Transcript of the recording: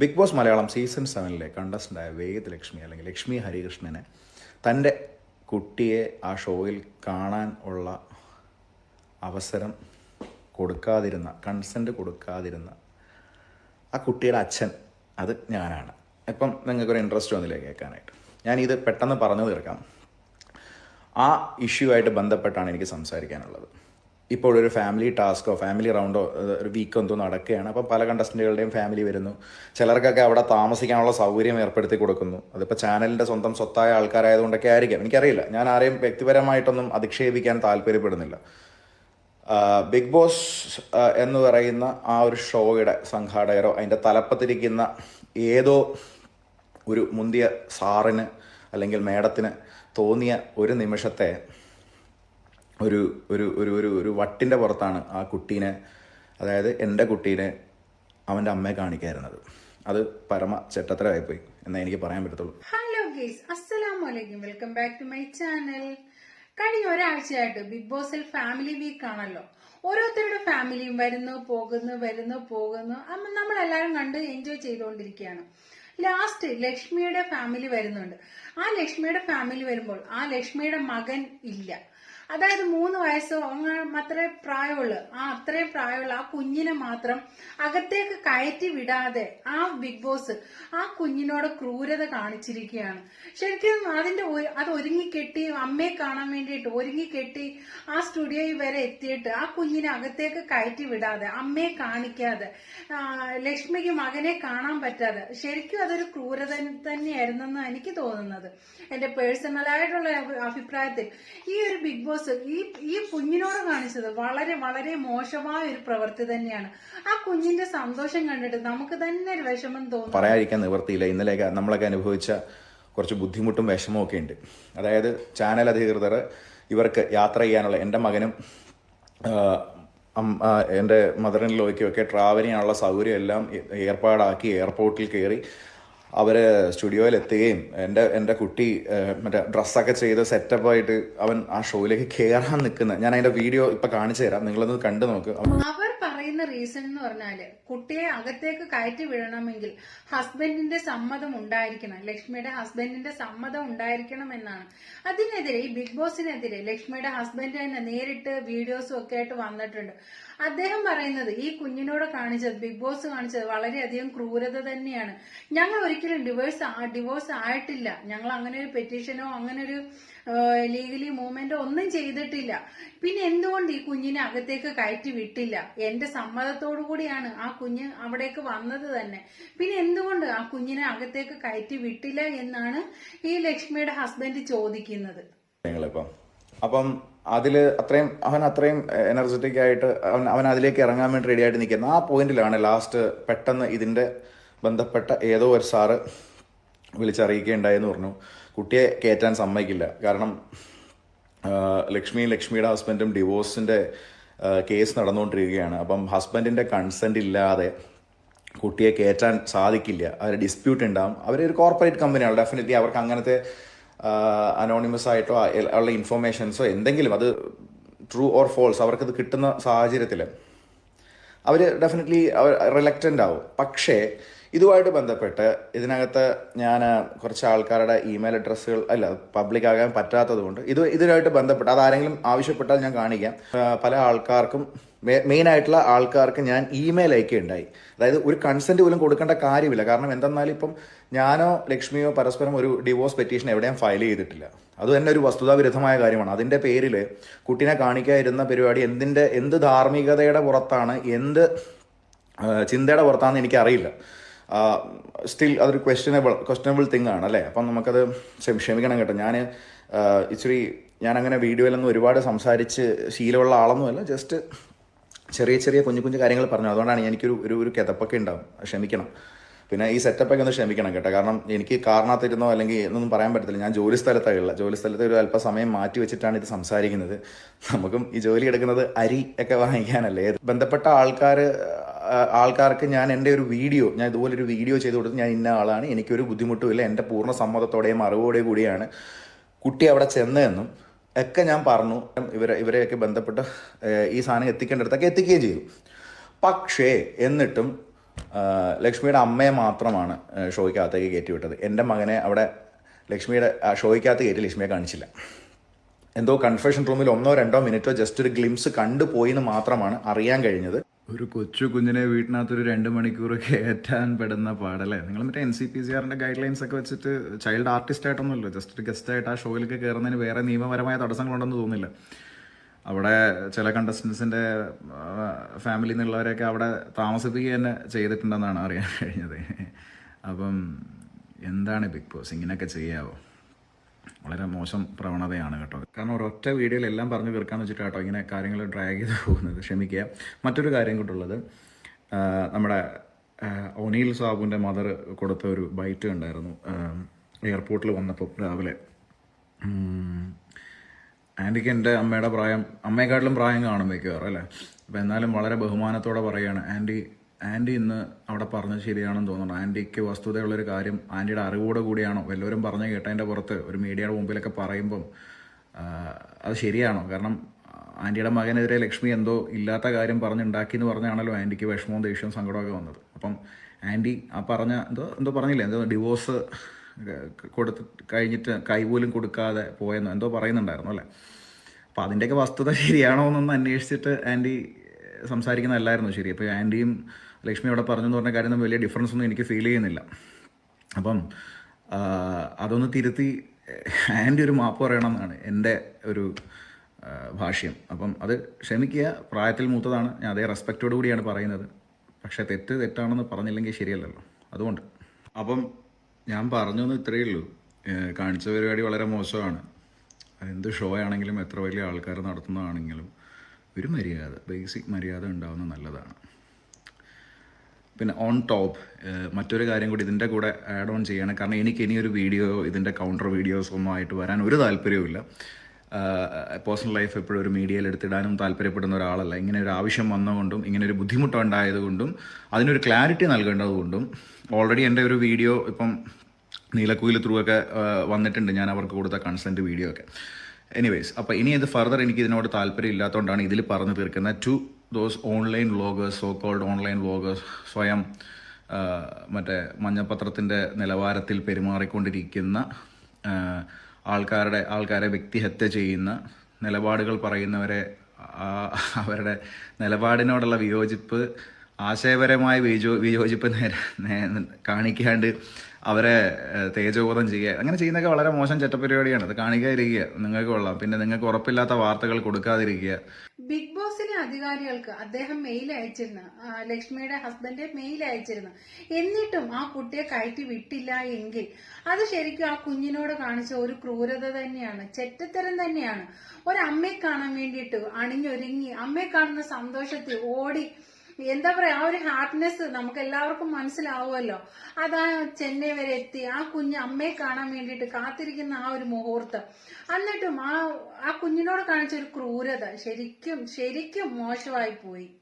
Big boss Malayalam season സെവനിലെ കണ്ടസ്റ്റന്റായ വേദ് ലക്ഷ്മി അല്ലെങ്കിൽ ലക്ഷ്മി ഹരികൃഷ്ണനെ തന്റെ കുട്ടിയെ ആ ഷോയിൽ കാണാൻ ഉള്ള അവസരം കൊടുക്കാതിരുന്ന കൺസെന്റ് കൊടുക്കാതിരുന്ന ആ കുട്ടിയുടെ അച്ഛൻ അത് ഞാനാണ്. ഇപ്പം നിങ്ങൾക്കൊരു ഇൻട്രസ്റ്റ് വന്നില്ലേ കേൾക്കാനായിട്ട്? ഞാനിത് പെട്ടെന്ന് പറഞ്ഞു തീർക്കാം. ആ ഇഷ്യൂ ആയിട്ട് ബന്ധപ്പെട്ടാണ് എനിക്ക് സംസാരിക്കാനുള്ളത്. ഇപ്പോൾ ഒരു ഫാമിലി ടാസ്കോ ഫാമിലി റൗണ്ടോ ഒരു വീക്ക് എന്തോ നടക്കുകയാണ്. അപ്പം പല കണ്ടസ്റ്റന്റുകളുടെയും ഫാമിലി വരുന്നു. ചിലർക്കൊക്കെ അവിടെ താമസിക്കാനുള്ള സൗകര്യം ഏർപ്പെടുത്തി കൊടുക്കുന്നു. അതിപ്പോൾ ചാനലിന്റെ സ്വന്തം സ്വത്തായ ആൾക്കാരായതുകൊണ്ടൊക്കെ ആയിരിക്കാം. എനിക്കറിയില്ല. ഞാൻ ആരെയും വ്യക്തിപരമായിട്ടൊന്നും അധിക്ഷേപിക്കാൻ താല്പര്യപ്പെടുന്നില്ല. ബിഗ് ബോസ് എന്ന് പറയുന്ന ആ ഒരു ഷോയുടെ സംഘാടകരോ അതിന്റെ തലപ്പത്തിരിക്കുന്ന ഏതോ ഒരു മുന്തിയ സാറിന് അല്ലെങ്കിൽ മേഡത്തിന് തോന്നിയ ഒരു നിമിഷത്തെ ഒരു ഒരു ഒരു ഒരു ഒരു വട്ടിന്റെ പുറത്താണ് ആ കുട്ടീനെ അതായത് എന്റെ കുട്ടീനെ അവന്റെ അമ്മയെ കാണിക്കായിരുന്നത്. അത് പരമ ചെട്ടത്തരമായിപ്പോയി എന്നേ എനിക്ക് പറയാൻ പറ്റത്തുള്ളൂ. ഹലോ ഗീസ് അസ്സലാമു അലൈക്കും welcome back to my channel കഴിഞ്ഞ ഒരാഴ്ചയായിട്ട് ബിഗ് ബോസിൽ ഫാമിലി വീക്ക് ആണല്ലോ. ഓരോരുത്തരുടെ ഫാമിലിയും വരുന്നു പോകുന്നു വരുന്നു പോകുന്നു. നമ്മളെല്ലാവരും കണ്ട് എൻജോയ് ചെയ്തുകൊണ്ടിരിക്കുകയാണ്. ലാസ്റ്റ് ലക്ഷ്മിയുടെ ഫാമിലി വരുന്നുണ്ട്. ആ ലക്ഷ്മിയുടെ ഫാമിലി വരുമ്പോൾ ആ ലക്ഷ്മിയുടെ മകൻ ഇല്ല. അതായത് മൂന്ന് വയസ്സോ അത്രേ പ്രായമുള്ളു. ആ അത്രയും പ്രായമുള്ള ആ കുഞ്ഞിനെ മാത്രം അകത്തേക്ക് കയറ്റി വിടാതെ ആ ബിഗ് ബോസ് ആ കുഞ്ഞിനോട് ക്രൂരത കാണിച്ചിരിക്കുകയാണ്. ശരിക്കും അതിന്റെ അത് ഒരുങ്ങി കെട്ടി അമ്മയെ കാണാൻ വേണ്ടിയിട്ട് ഒരുങ്ങി കെട്ടി ആ സ്റ്റുഡിയോയിൽ വരെ എത്തിയിട്ട് ആ കുഞ്ഞിനെ അകത്തേക്ക് കയറ്റി വിടാതെ അമ്മയെ കാണിക്കാതെ ലക്ഷ്മിക്ക് മകനെ കാണാൻ പറ്റാതെ. ശരിക്കും അതൊരു ക്രൂരത തന്നെയായിരുന്നെന്ന് എനിക്ക് തോന്നുന്നത്. എന്റെ പേഴ്സണലായിട്ടുള്ള അഭി- അഭിപ്രായത്തിൽ ഈ ഒരു ബിഗ് ബോസ് ഈ ഈ കുഞ്ഞിനോട് കാണിച്ചത് വളരെ വളരെ മോശമായ ഒരു പ്രവൃത്തി തന്നെയാണ്. ആ കുഞ്ഞിന്റെ സന്തോഷം കണ്ടിട്ട് നമുക്ക് തന്നെ ഒരു വിഷമം തോന്നും. പറയാതിരിക്കാൻ നിവർത്തിയില്ല. ഇന്നലെ നമ്മളൊക്കെ അനുഭവിച്ച കുറച്ച് ബുദ്ധിമുട്ടും വിഷമവും ഒക്കെ ഉണ്ട്. അതായത് ചാനൽ അധികൃതർ ഇവർക്ക് യാത്ര ചെയ്യാനുള്ള എന്റെ മകനും എന്റെ മദറിൻ ലോയ്ക്കും ഒക്കെ ട്രാവൽ ചെയ്യാനുള്ള സൗകര്യം എല്ലാം ഏർപ്പാടാക്കി എയർപോർട്ടിൽ കയറി അവർ സ്റ്റുഡിയോയിൽ എത്തുകയും എന്റെ എന്റെ കുട്ടി മറ്റേ ഡ്രസ്സൊക്കെ ചെയ്ത് സെറ്റപ്പ് ആയിട്ട് അവൻ ആ ഷോയിലേക്ക് കയറാൻ നിൽക്കുന്നത് ഞാൻ അതിന്റെ വീഡിയോ ഇപ്പം കാണിച്ചു തരാം നിങ്ങളൊന്ന് കണ്ടു നോക്ക്. അവർ പറയുന്ന റീസൺ എന്ന് പറഞ്ഞാൽ കുട്ടിയെ അകത്തേക്ക് കയറ്റി വിടണമെങ്കിൽ ഹസ്ബൻഡിന്റെ സമ്മതം ഉണ്ടായിരിക്കണം. ലക്ഷ്മിയുടെ ഹസ്ബൻഡിന്റെ സമ്മതം ഉണ്ടായിരിക്കണം എന്നാണ്. അതിനെതിരെ ഈ ബിഗ് ബോസിനെതിരെ ലക്ഷ്മിയുടെ ഹസ്ബൻഡ് തന്നെ നേരിട്ട് വീഡിയോസും ഒക്കെ ആയിട്ട് വന്നിട്ടുണ്ട്. അദ്ദേഹം പറയുന്നത് ഈ കുഞ്ഞിനോട് കാണിച്ചത് ബിഗ് ബോസ് കാണിച്ചത് വളരെയധികം ക്രൂരത തന്നെയാണ്. ഞങ്ങൾ ഒരിക്കലും ഡിവോഴ്സ് ഡിവോഴ്സ് ആയിട്ടില്ല. ഞങ്ങൾ അങ്ങനെ ഒരു പെറ്റീഷനോ അങ്ങനെ ഒരു ലീഗലി മൂവ്മെന്റോ ഒന്നും ചെയ്തിട്ടില്ല. പിന്നെ എന്തുകൊണ്ട് ഈ കുഞ്ഞിനെ അകത്തേക്ക് കയറ്റി വിട്ടില്ല? എന്റെ സമ്മതത്തോടു കൂടിയാണ് ആ കുഞ്ഞ് അവിടേക്ക് വന്നത് തന്നെ. പിന്നെ എന്തുകൊണ്ട് ആ കുഞ്ഞിനെ അകത്തേക്ക് കയറ്റി വിട്ടില്ല എന്നാണ് ഈ ലക്ഷ്മിയുടെ ഹസ്ബൻഡ് ചോദിക്കുന്നത്. അപ്പം അതിൽ അത്രയും അവൻ അത്രയും എനർജറ്റിക് ആയിട്ട് അവൻ അവൻ അതിലേക്ക് ഇറങ്ങാൻ വേണ്ടി റെഡി ആയിട്ട് നിൽക്കുന്നത് ആ പോയിന്റിലാണ് ലാസ്റ്റ് പെട്ടെന്ന് ഇതിന്റെ ബന്ധപ്പെട്ട ഏതോ ഒരു സാറ് വിളിച്ചറിയിക്കുകയുണ്ടായെന്ന് പറഞ്ഞു. കുട്ടിയെ കയറ്റാൻ സമ്മതിക്കില്ല. കാരണം ലക്ഷ്മി ലക്ഷ്മിയും ലക്ഷ്മിയുടെ ഹസ്ബൻഡും ഡിവോഴ്സിന്റെ കേസ് നടന്നുകൊണ്ടിരിക്കുകയാണ്. അപ്പം ഹസ്ബൻഡിന്റെ കൺസെന്റ് ഇല്ലാതെ കുട്ടിയെ കയറ്റാൻ സാധിക്കില്ല. അവർ ഡിസ്പ്യൂട്ട് ഉണ്ടാകും അവർ ഒരു കോർപ്പറേറ്റ് കമ്പനിയാണ് ഡെഫിനറ്റ്ലി അവർക്ക് അങ്ങനത്തെ അനോണിമസ് ആയിട്ടോ ഉള്ള ഇൻഫർമേഷൻസോ എന്തെങ്കിലും അത് ട്രൂ ഓർ ഫോൾസ് അവർക്കത് കിട്ടുന്ന സാഹചര്യത്തിൽ അവർ ഡെഫിനറ്റ്ലി അവർ റിലക്റ്റന്റ് ആവും. പക്ഷേ ഇതുമായിട്ട് ബന്ധപ്പെട്ട് ഇതിനകത്ത് ഞാൻ കുറച്ച് ആൾക്കാരുടെ ഇമെയിൽ അഡ്രസ്സുകൾ അല്ല പബ്ലിക് ആകാൻ പറ്റാത്തത് കൊണ്ട് ഇത് ഇതിനായിട്ട് ബന്ധപ്പെട്ട് അതാരെങ്കിലും ആവശ്യപ്പെട്ടാൽ ഞാൻ കാണിക്കാം. പല ആൾക്കാർക്കും മെയിൻ ആയിട്ടുള്ള ആൾക്കാർക്ക് ഞാൻ ഇമെയിൽ അയക്കുകയുണ്ടായി. അതായത് ഒരു കൺസെന്റ് പോലും കൊടുക്കേണ്ട കാര്യമില്ല. കാരണം എന്തെന്നാൽ ഇപ്പം ഞാനോ ലക്ഷ്മിയോ പരസ്പരം ഒരു ഡിവോഴ്സ് പെറ്റീഷൻ എവിടെയും ഫയൽ ചെയ്തിട്ടില്ല. അത് തന്നെ ഒരു വസ്തുതാവിരുദ്ധമായ കാര്യമാണ്. അതിന്റെ പേരിൽ കുട്ടീനെ കാണിക്കാതിരുന്ന പരിപാടി എന്തിന്റെ എന്ത് ധാർമ്മികതയുടെ പുറത്താണ് എന്ത് ചിന്തയുടെ പുറത്താണെന്ന് എനിക്കറിയില്ല. സ്റ്റിൽ അതൊരു ക്വസ്റ്റ്യനബിൾ ക്വസ്റ്റ്യനബിൾ തിങ് ആണ് അല്ലേ? അപ്പം നമുക്കത് ക്ഷമ- ക്ഷമിക്കണം കേട്ടോ. ഞാൻ ഇച്ചിരി ഞാനങ്ങനെ വീഡിയോയിലൊന്നും ഒരുപാട് സംസാരിച്ച് ശീലമുള്ള ആളൊന്നുമല്ല. ജസ്റ്റ് ചെറിയ ചെറിയ കുഞ്ഞു കുഞ്ഞു കാര്യങ്ങൾ പറഞ്ഞു. അതുകൊണ്ടാണ് എനിക്കൊരു ഒരു ഒരു കിതപ്പൊക്കെ ഉണ്ടാവും. ക്ഷമിക്കണം. പിന്നെ ഈ സെറ്റപ്പൊക്കെ ഒന്ന് ക്ഷമിക്കണം കേട്ടോ. കാരണം എനിക്ക് കാരണത്തിരുന്നോ അല്ലെങ്കിൽ എന്നൊന്നും പറയാൻ പറ്റത്തില്ല. ഞാൻ ജോലി സ്ഥലത്തായുള്ള. ജോലി സ്ഥലത്ത് ഒരു അല്പസമയം മാറ്റി വെച്ചിട്ടാണ് ഇത് സംസാരിക്കുന്നത്. നമുക്കും ഈ ജോലി എടുക്കുന്നത് അരി ഒക്കെ വാങ്ങിക്കാനല്ലേ. ബന്ധപ്പെട്ട ആൾക്കാർ ആൾക്കാർക്ക് ഞാൻ എന്റെ ഒരു വീഡിയോ ഞാൻ ഇതുപോലെ ഒരു വീഡിയോ ചെയ്ത് കൊടുത്ത് ഞാൻ ഇന്ന ആളാണ്. എനിക്കൊരു ബുദ്ധിമുട്ടുമില്ല. എന്റെ പൂർണ സമ്മതത്തോടെയും അറിവോടെയും കൂടിയാണ് കുട്ടി അവിടെ ചെന്നതെന്നും ഒക്കെ ഞാൻ പറഞ്ഞു. ഇവരെ ഇവരെയൊക്കെ ബന്ധപ്പെട്ട് ഈ സാധനം എത്തിക്കേണ്ടടുത്തൊക്കെ എത്തിക്കുകയും ചെയ്തു. പക്ഷേ എന്നിട്ടും ലക്ഷ്മിയുടെ അമ്മയെ മാത്രമാണ് ഷോയ്ക്കകത്തേക്ക് കയറ്റി വിട്ടത് എന്റെ മകനെ അവിടെ ലക്ഷ്മിയുടെ ഷോയ്ക്കകത്ത് കയറ്റി ലക്ഷ്മിയെ കാണിച്ചില്ല. എന്തോ കൺഫെഷൻ റൂമിൽ ഒന്നോ രണ്ടോ മിനിറ്റോ ജസ്റ്റ് ഒരു ഗ്ലിംസ് കണ്ടുപോയി എന്ന് മാത്രമാണ് അറിയാൻ കഴിഞ്ഞത്. ഒരു കൊച്ചു കുഞ്ഞിനെ വീട്ടിനകത്തൊരു രണ്ട് മണിക്കൂർ കയറ്റാൻ പെടുന്ന പാടല്ലേ? നിങ്ങൾ മറ്റേ എൻ സി പി സി ആറിന്റെ ഗൈഡ് ലൈൻസ് ഒക്കെ വെച്ചിട്ട് ചൈൽഡ് ആർട്ടിസ്റ്റ് ആയിട്ടൊന്നുമല്ലോ ജസ്റ്റ് ഒരു ഗസ്റ്റ് ആയിട്ട് ആ ഷോയിലേക്ക് കയറുന്നതിന് വേറെ നിയമപരമായ തടസ്സങ്ങളുണ്ടെന്ന് തോന്നുന്നില്ല. അവിടെ ചില കണ്ടസ്റ്റൻസിന്റെ ഫാമിലി എന്നുള്ളവരെയൊക്കെ അവിടെ താമസിപ്പിക്കുക തന്നെ ചെയ്തിട്ടുണ്ടെന്നാണ് അറിയാൻ കഴിഞ്ഞത്. അപ്പം എന്താണ് ബിഗ് ബോസ് ഇങ്ങനെയൊക്കെ ചെയ്യാവോ? വളരെ മോശം പ്രവണതയാണ് കേട്ടോ. കാരണം ഒരൊറ്റ വീഡിയോയിൽ എല്ലാം പറഞ്ഞു തീർക്കാന്ന് വെച്ചിട്ട് കേട്ടോ ഇങ്ങനെ കാര്യങ്ങൾ ഡ്രാഗ് ചെയ്ത് പോകുന്നത്. ക്ഷമിക്കുക. മറ്റൊരു കാര്യം കൂട്ടുള്ളത് നമ്മുടെ ഒനീൽ സാബുവിന്റെ മദർ കൊടുത്ത ഒരു ബൈറ്റ് ഉണ്ടായിരുന്നു എയർപോർട്ടിൽ വന്നപ്പോൾ രാവിലെ. ആന്റിക്ക് എന്റെ അമ്മയുടെ പ്രായം അമ്മയെക്കാട്ടിലും പ്രായം കാണും മിക്കവാറും അല്ലേ? അപ്പം എന്നാലും വളരെ ബഹുമാനത്തോടെ പറയുകയാണ് ആന്റി ആന്റി ഇന്ന് അവിടെ പറഞ്ഞത് ശരിയാണെന്ന് തോന്നുന്നു. ആന്റിക്ക് വസ്തുതയുള്ളൊരു കാര്യം ആന്റിയുടെ അറിവോട് കൂടിയാണോ? വല്ലവരും പറഞ്ഞ് കേട്ടതിന്റെ പുറത്ത് ഒരു മീഡിയയുടെ മുമ്പിലൊക്കെ പറയുമ്പം അത് ശരിയാണോ? കാരണം ആന്റിയുടെ മകനെതിരെ ലക്ഷ്മി എന്തോ ഇല്ലാത്ത കാര്യം പറഞ്ഞുണ്ടാക്കി എന്ന് പറഞ്ഞാണല്ലോ ആന്റിക്ക് വിഷമവും ദേഷ്യവും സങ്കടമൊക്കെ വന്നത്. അപ്പം ആന്റി ആ പറഞ്ഞ എന്തോ എന്തോ പറഞ്ഞില്ലേ? എന്തോ ഡിവോഴ്സ് കൊടുത്ത് കഴിഞ്ഞിട്ട് കൈപോലും കൊടുക്കാതെ പോയെന്നോ എന്തോ പറയുന്നുണ്ടായിരുന്നു അല്ലേ? അപ്പോൾ അതിന്റെയൊക്കെ വസ്തുത ശരിയാണോ എന്നൊന്ന് അന്വേഷിച്ചിട്ട് ആന്റി സംസാരിക്കുന്നതല്ലായിരുന്നു ശരി. അപ്പോൾ ആന്റിയും ലക്ഷ്മി അവിടെ പറഞ്ഞു എന്ന് പറഞ്ഞ കാര്യം ഒന്നും വലിയ ഡിഫറൻസ് ഒന്നും എനിക്ക് ഫീൽ ചെയ്യുന്നില്ല. അപ്പം അതൊന്ന് തിരുത്തി ആന്റി ഒരു മാപ്പ് പറയണം എന്നാണ് എന്റെ ഒരു ഭാഷ്യം. അപ്പം അത് ക്ഷമിക്കുക പ്രായത്തിൽ മൂത്തതാണ് ഞാൻ അതേ റെസ്പെക്റ്റോടു കൂടിയാണ് പറയുന്നത്. പക്ഷേ തെറ്റ് തെറ്റാണെന്ന് പറഞ്ഞില്ലെങ്കിൽ ശരിയല്ലല്ലോ. അതുകൊണ്ട്. അപ്പം ഞാൻ പറഞ്ഞു എന്ന് ഇത്രയേ ഉള്ളൂ. കാണിച്ച പരിപാടി വളരെ മോശമാണ്. എന്ത് ഷോ ആണെങ്കിലും എത്ര വലിയ ആൾക്കാർ നടത്തുന്നതാണെങ്കിലും ഒരു മര്യാദ ബേസിക് മര്യാദ ഉണ്ടാവുന്നത് നല്ലതാണ്. പിന്നെ ഓൺ ടോപ്പ് മറ്റൊരു കാര്യം കൂടി ഇതിന്റെ കൂടെ ആഡ് ഓൺ ചെയ്യണം. കാരണം എനിക്ക് ഇനിയൊരു വീഡിയോ ഇതിന്റെ കൗണ്ടർ വീഡിയോസ് ഒന്നും ആയിട്ട് വരാൻ ഒരു താല്പര്യവുമില്ല പേഴ്സണൽ ലൈഫ് എപ്പോഴും ഒരു മീഡിയയിൽ എടുത്തിടാനും താല്പര്യപ്പെടുന്ന ഒരാളല്ല. ഇങ്ങനെ ഒരു ആവശ്യം വന്നതുകൊണ്ടും ഇങ്ങനെ ഒരു ബുദ്ധിമുട്ടുണ്ടായതുകൊണ്ടും അതിനൊരു ക്ലാരിറ്റി നൽകേണ്ടതുകൊണ്ടും ഓൾറെഡി എന്റെ ഒരു വീഡിയോ ഇപ്പം നീലക്കുയിൽ ത്രൂ ഒക്കെ വന്നിട്ടുണ്ട്. ഞാൻ അവർക്ക് കൊടുത്ത കൺസെന്റ് വീഡിയോ ഒക്കെ. എനിവേസ് അപ്പോൾ ഇനി ഇത് ഫർദർ എനിക്ക് ഇതിനോട് താല്പര്യം ഇല്ലാത്തതുകൊണ്ടാണ് ഇതിൽ പറഞ്ഞു തീർക്കുന്നത്. To those online vloggers so called online vloggers സ്വയം മറ്റേ മഞ്ഞപ്പത്രത്തിന്റെ നിലവാരത്തിൽ പെരുമാറിക്കൊണ്ടിരിക്കുന്ന ആൾക്കാരുടെ ആൾക്കാരെ വ്യക്തിഹത്യ ചെയ്യുന്ന നിലപാടുകൾ പറയുന്നവരെ അവരുടെ നിലപാടിനോടുള്ള വിയോജിപ്പ് ആശയപരമായ വിജോ വിയോജിപ്പ് കാണിക്കാണ്ട് അവരെ തേജോബോധം ചെയ്യുക. അങ്ങനെ ചെയ്യുന്നതൊക്കെ വളരെ മോശം ചട്ടപരിപാടിയാണ് അത് കാണിക്കാതിരിക്കുക. നിങ്ങൾക്ക് കൊള്ളാം. പിന്നെ നിങ്ങൾക്ക് ഉറപ്പില്ലാത്ത വാർത്തകൾ കൊടുക്കാതിരിക്കുക. ബിഗ് ബോസിലെ അധികാരികൾക്ക് അദ്ദേഹം മെയിൽ അയച്ചിരുന്നു. ലക്ഷ്മിയുടെ ഹസ്ബൻഡ് മെയിൽ അയച്ചിരുന്നു. എന്നിട്ടും ആ കുട്ടിയെ കയറ്റി വിട്ടില്ല എങ്കിൽ അത് ശരിക്കും ആ കുഞ്ഞിനോട് കാണിച്ച ഒരു ക്രൂരത തന്നെയാണ്. ചെറ്റത്തരം തന്നെയാണ്. ഒരമ്മയെ കാണാൻ വേണ്ടിയിട്ട് അണിഞ്ഞൊരുങ്ങി അമ്മയെ കാണുന്ന സന്തോഷത്തിൽ ഓടി എന്താ പറയാ ആ ഒരു ഹാപ്പിനെസ് നമുക്ക് എല്ലാവർക്കും മനസ്സിലാവുമല്ലോ. അതാ ചെന്നൈ വരെ എത്തി ആ കുഞ്ഞ് അമ്മയെ കാണാൻ വേണ്ടിയിട്ട് കാത്തിരിക്കുന്ന ആ ഒരു മുഹൂർത്തം. എന്നിട്ടും ആ ആ കുഞ്ഞിനോട് കാണിച്ച ഒരു ക്രൂരത ശരിക്കും ശരിക്കും മോശമായി പോയി.